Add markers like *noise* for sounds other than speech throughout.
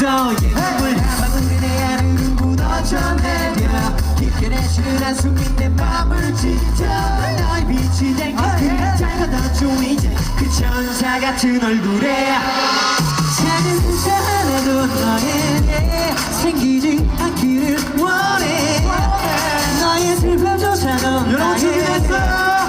더 예쁨을 담아둔 그대 아름다운 전해려. 깊게 내쉬는 한숨이 내 맘을 지져 나의 빛이 잘 받아줘 그 이제 그 천사 같은 얼굴에. 작은 숫자 하나도 너에게 생기지 않기를 원해. 너의 슬픔조차도 여러분 준비됐어요?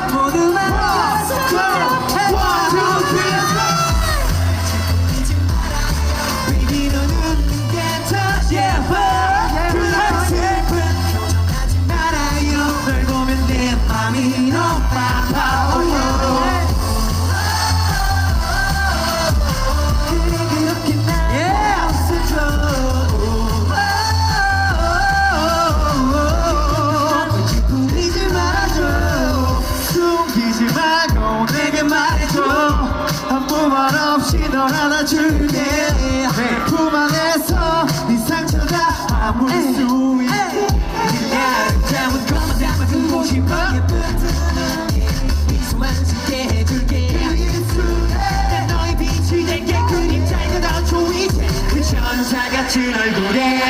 같이 널 부래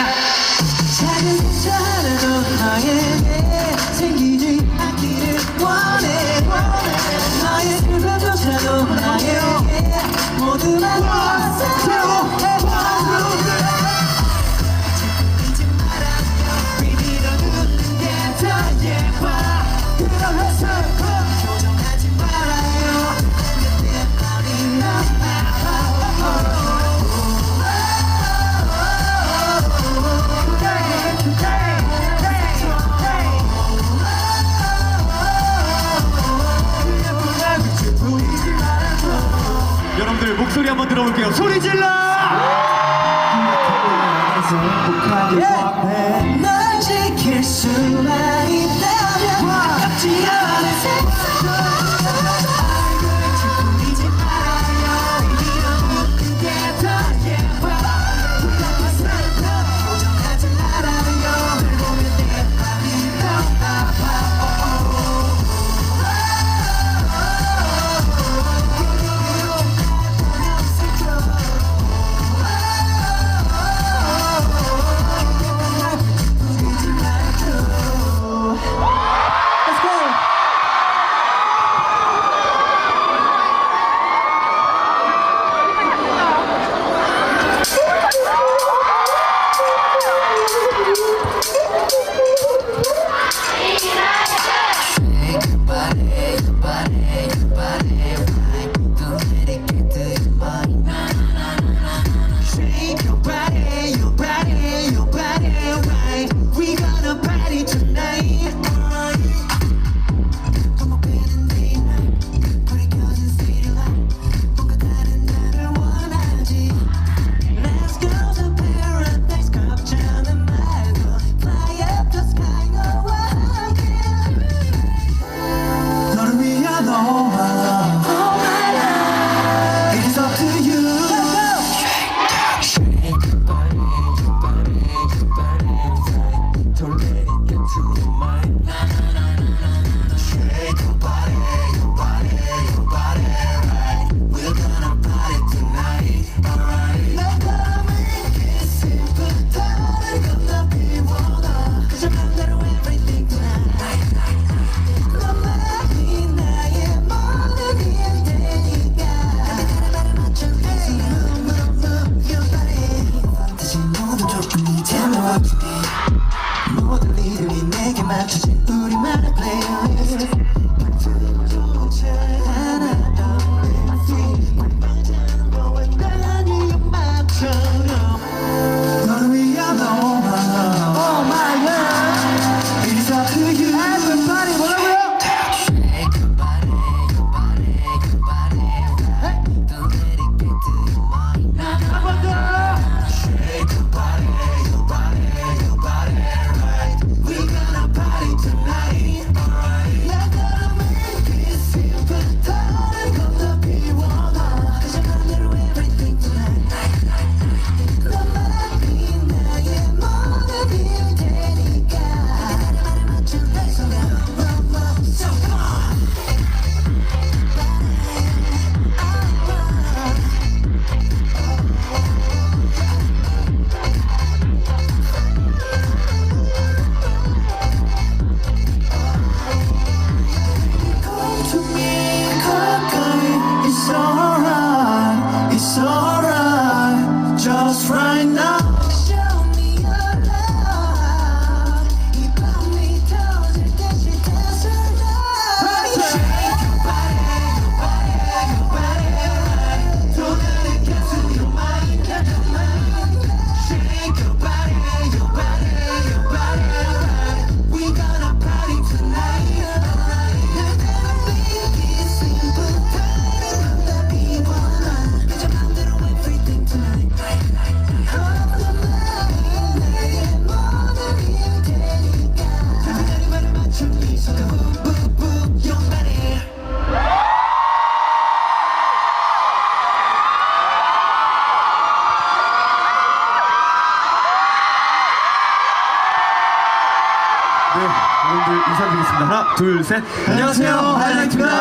둘, 셋. 안녕하세요, 하이라이트입니다.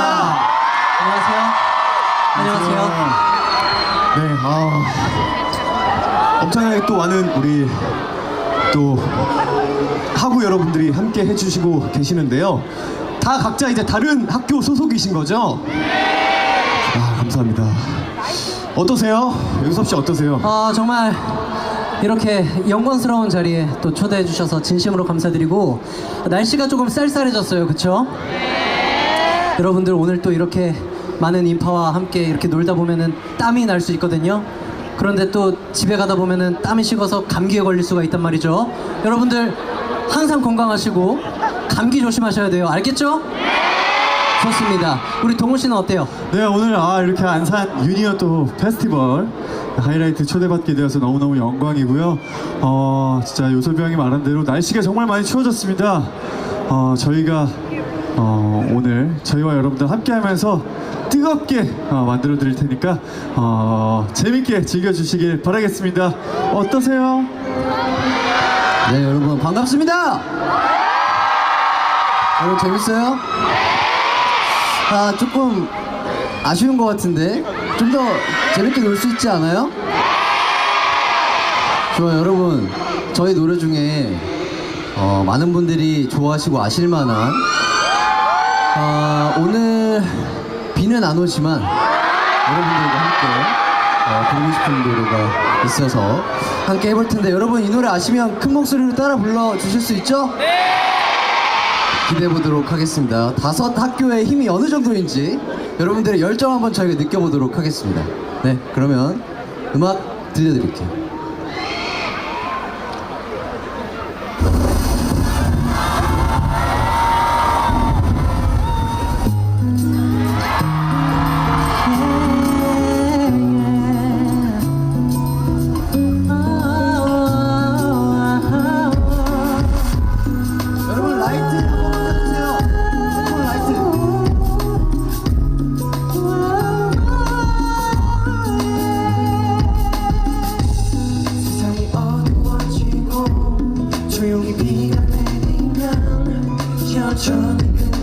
안녕하세요. 안녕하세요. 네, 아, 엄청나게 또 많은 우리 또 학우 여러분들이 함께 해주시고 계시는데요. 다 각자 이제 다른 학교 소속이신 거죠? 아, 감사합니다. 어떠세요? 윤섭 씨 어떠세요? 아 정말 이렇게 영광스러운 자리에 또 초대해 주셔서 진심으로 감사드리고 날씨가 조금 쌀쌀해졌어요, 그렇죠? 여러분들 오늘 또 이렇게 많은 인파와 함께 이렇게 놀다 보면은 땀이 날 수 있거든요. 그런데 또 집에 가다 보면은 땀이 식어서 감기에 걸릴 수가 있단 말이죠. 여러분들 항상 건강하시고 감기 조심하셔야 돼요. 알겠죠? 좋습니다. 우리 동훈 씨는 어때요? 네 오늘 아 이렇게 안산 유니어 또 페스티벌 하이라이트 초대받게 되어서 너무너무 영광이고요. 어 진짜 요섭이 형이 말한 대로 날씨가 정말 많이 추워졌습니다. 어 저희가 어 오늘 저희와 여러분들 함께 하면서 뜨겁게 어, 만들어 드릴 테니까 어 재밌게 즐겨주시길 바라겠습니다. 어떠세요? 네 여러분 반갑습니다. 여러분 재밌어요? 아 조금 아쉬운 것 같은데 좀 더 재밌게 놀 수 있지 않아요? 좋아요 여러분 저희 노래 중에 어, 많은 분들이 좋아하시고 아실 만한 어, 오늘 비는 안 오지만 여러분들과 함께 어, 부르고 싶은 노래가 있어서 함께 해볼 텐데 여러분 이 노래 아시면 큰 목소리로 따라 불러 주실 수 있죠? 기대해 보도록 하겠습니다. 다섯 학교의 힘이 어느 정도인지 여러분들의 열정 한번 저희가 느껴보도록 하겠습니다. 네, 그러면 음악 들려드릴게요. not drunk.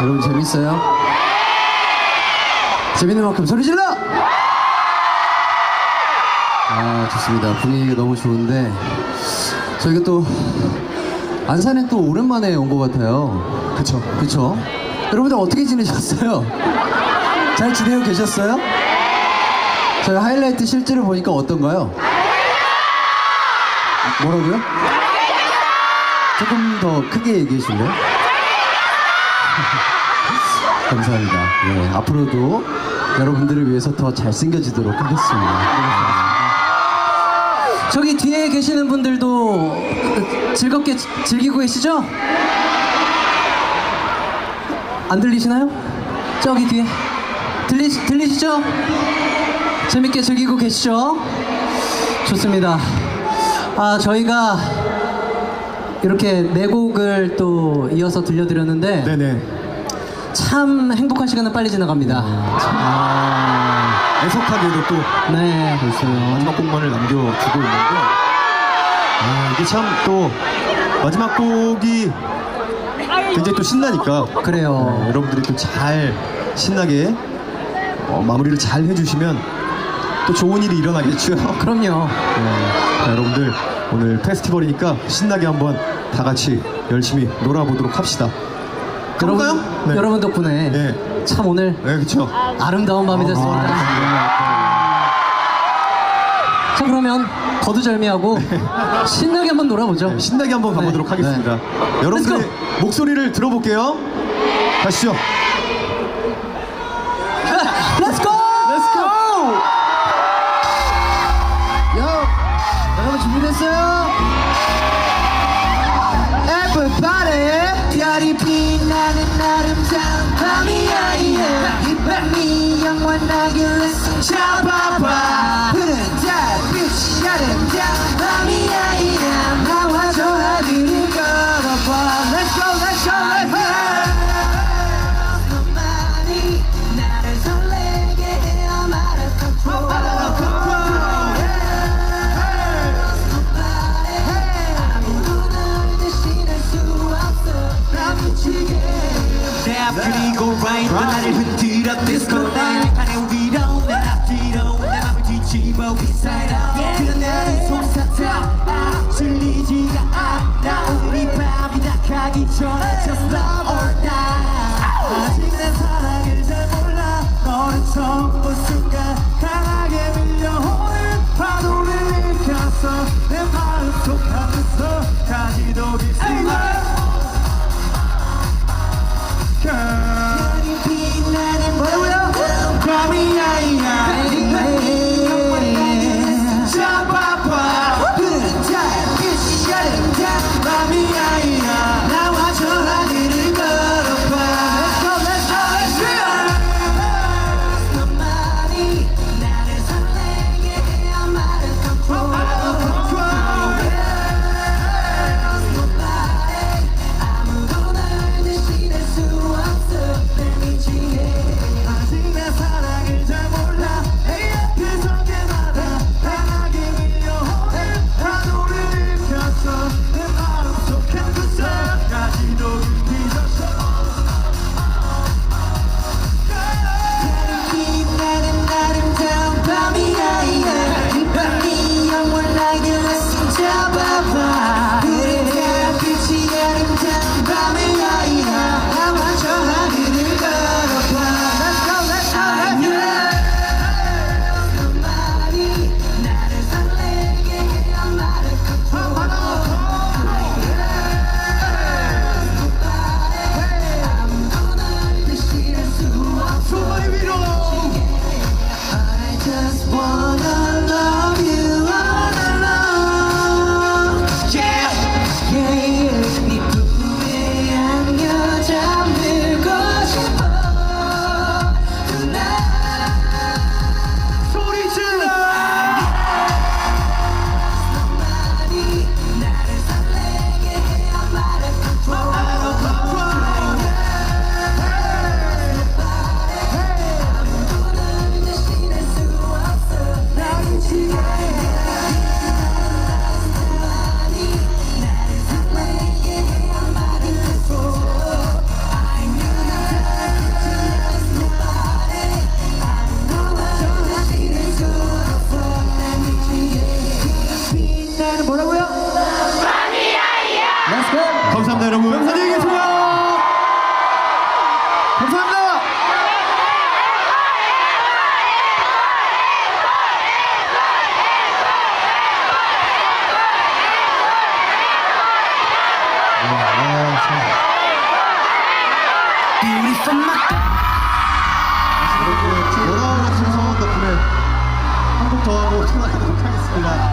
여러분 재밌어요? 재밌는 만큼 소리 질러! 아 좋습니다 분위기가 너무 좋은데 저희가 또 안산에 또 오랜만에 온 것 같아요 그쵸 그쵸 여러분들 어떻게 지내셨어요? 잘 지내고 계셨어요? 저희 하이라이트 실제로 보니까 어떤가요? 뭐라고요? 조금 더 크게 얘기해 줄래요? *laughs* 감사합니다. 예, 앞으로도 여러분들을 위해서 더 잘생겨지도록 하겠습니다. 저기 뒤에 계시는 분들도 즐겁게 지- 즐기고 계시죠? 안 들리시나요? 저기 뒤에 들리 들리시죠? 재밌게 즐기고 계시죠? 좋습니다. 아 저희가 이렇게 네 곡을 또 이어서 들려드렸는데 네네. 참 행복한 시간은 빨리 지나갑니다. 아, 애석하게도 또 네. 마지막 곡만을 남겨두고 있는데 아 이게 참 또 마지막 곡이 굉장히 또 신나니까 그래요. 네, 여러분들이 또 잘 신나게 어, 마무리를 잘 해주시면 또 좋은 일이 일어나겠죠. 그럼요. 네, 자, 여러분들 오늘 페스티벌이니까 신나게 한번 다 같이 열심히 놀아보도록 합시다. 여러분, 가볼까요? 네. 여러분 덕분에 네. 참 오늘 네, 그렇죠. 아름다운 밤이 됐습니다. 자 그러면 거두절미하고 신나게 한번 놀아보죠. 네, 신나게 한번 가보도록 네. 하겠습니다. 네. Let's 목소리를 들어볼게요. 가시죠. 여러분 준비됐어요? Everybody 별이 빛나는 아름다운 밤이야 yeah. 이 밤이 영원하길 숨잡아봐 이렇게 돌아오는 신성원 덕분에 한곡더 하고 *laughs* 돌아가도록 하겠습니다.